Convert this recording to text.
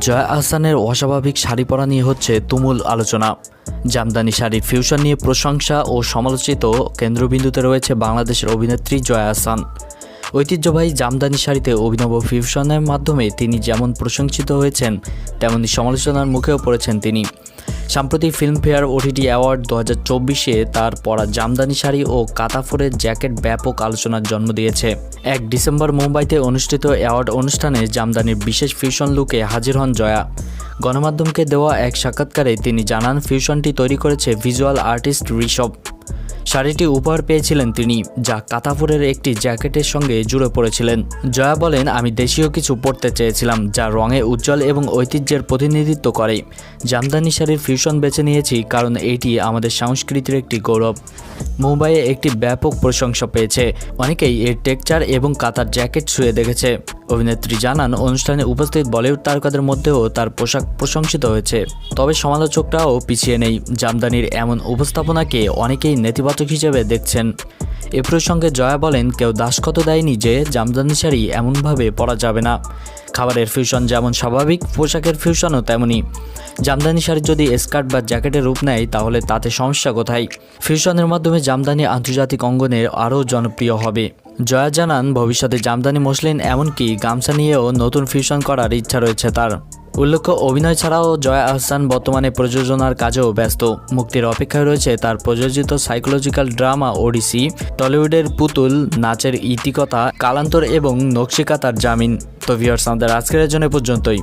জয়া আহসানের অস্বাভাবিক শাড়ি পরা নিয়ে হচ্ছে তুমুল আলোচনা। জামদানি শাড়ির ফিউশন নিয়ে প্রশংসা ও সমালোচিত কেন্দ্রবিন্দুতে রয়েছে বাংলাদেশের অভিনেত্রী জয়া আহসান। ঐতিহ্যবাহী জামদানি শাড়িতে অভিনব ফিউশনের মাধ্যমে তিনি যেমন প্রশংসিত হয়েছেন, তেমনি সমালোচনার মুখেও পড়েছেন তিনি। সাম্প্রতিক ফিল্মফেয়ার ওটিটি অ্যাওয়ার্ড দু হাজার চব্বিশে তার পরা জামদানি শাড়ি ও কাতাফোরের জ্যাকেট ব্যাপক আলোচনার জন্ম দিয়েছে। এক ডিসেম্বর মুম্বাইতে অনুষ্ঠিত অ্যাওয়ার্ড অনুষ্ঠানে জামদানির বিশেষ ফিউশন লুকে হাজির হন জয়া। গণমাধ্যমকে দেওয়া এক সাক্ষাৎকারে তিনি জানান, ফিউশনটি তৈরি করেছে ভিজুয়াল আর্টিস্ট ঋষভ। শাড়িটি উপহার পেয়েছিলেন তিনি, যা কাতাফুরের একটি জ্যাকেটের সঙ্গে জুড়ে পড়েছিলেন। জয়া বলেন, আমি দেশীয় কিছু পরতে চেয়েছিলাম, যা রঙে উজ্জ্বল এবং ঐতিহ্যের প্রতিনিধিত্ব করে। জামদানি শাড়ির ফিউশন বেছে নিয়েছি, কারণ এটি আমাদের সংস্কৃতির একটি গৌরব। মুম্বাইয়ে একটি ব্যাপক প্রশংসা পেয়েছে। অনেকেই এর টেকচার এবং কাতার জ্যাকেট ছুঁয়ে দেখেছে। অভিনেত্রী জানান, অনুষ্ঠানে উপস্থিত বলিউড তারকাদের মধ্যেও তার পোশাক প্রশংসিত হয়েছে। তবে সমালোচকরাও পিছিয়ে নেই। জামদানির এমন উপস্থাপনাকে অনেকেই নেতিবাচক হিসেবে দেখছেন। এ প্রসঙ্গে জয়া বলেন, কেউ দাসখত দেয়নি যে জামদানি শাড়ি এমনভাবে পরা যাবে না। খাবারের ফিউশন যেমন স্বাভাবিক, পোশাকের ফিউশনও তেমনই। জামদানি শাড়ি যদি স্কার্ট বা জ্যাকেটের রূপ নেয়, তাহলে তাতে সমস্যা কোথায়? ফিউশনের মাধ্যমে জামদানি আন্তর্জাতিক অঙ্গনে আরও জনপ্রিয় হবে। জয়া জানান, ভবিষ্যতে জামদানি মসলিন এমনকি গামছা নিয়েও নতুন ফিউশন করার ইচ্ছা রয়েছে তার। উল্লেখ্য, অভিনয় ছাড়াও জয়া আহসান বর্তমানে প্রযোজনার কাজেও ব্যস্ত। মুক্তির অপেক্ষায় রয়েছে তার প্রযোজিত সাইকোলজিক্যাল ড্রামা ওডিসি টলিউডের পুতুল, নাচের ইতিকথা, কালান্তর এবং নকশিকাতার জামিন। তো ভিউয়ার্স আমাদের আজকের জন্য পর্যন্তই।